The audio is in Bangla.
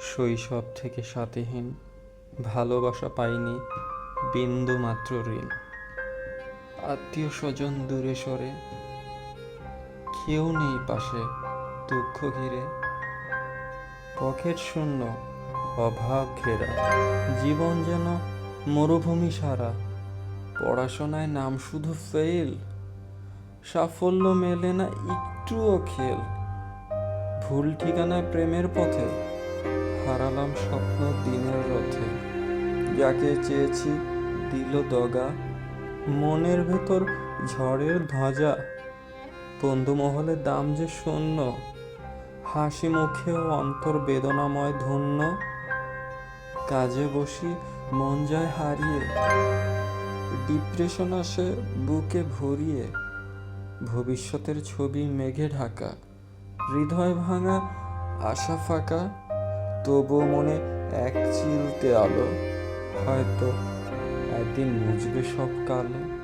শৈশব থেকে সাথেহীন ভালোবাসা পাইনি বিন্দু মাত্র ঋণ। আত্মীয় স্বজন দূরে সরে, কেউ নেই পাশে দুঃখ ঘিরে। পকেট শূন্য, অভাব ঘেরা। জীবন যেন মরুভূমি সারা। পড়াশোনায় নাম শুধু ফেল সাফল্য মেলে না একটুও খেল। ভুল ঠিকানায় প্রেমের পথে হারালাম স্বপ্ন দিনের রথে। যাকে চেয়েছি দিল দগা। মনের ভেতর ঝড়ের ধ্বজা। বন্ধু মহলে দাম যে শূন্য। হাসি মুখেও অন্তর বেদনাময় ধন্য। কাজে বসি মন যায় হারিয়ে। ডিপ্রেশন আসে বুকে ভরিয়ে। ভবিষ্যতের ছবি মেঘে ঢাকা। হৃদয় ভাঙা, আশা ফাঁকা। তবুও মনে এক চিলতে আলো। হয়তো একদিন মুছবে সব কালো।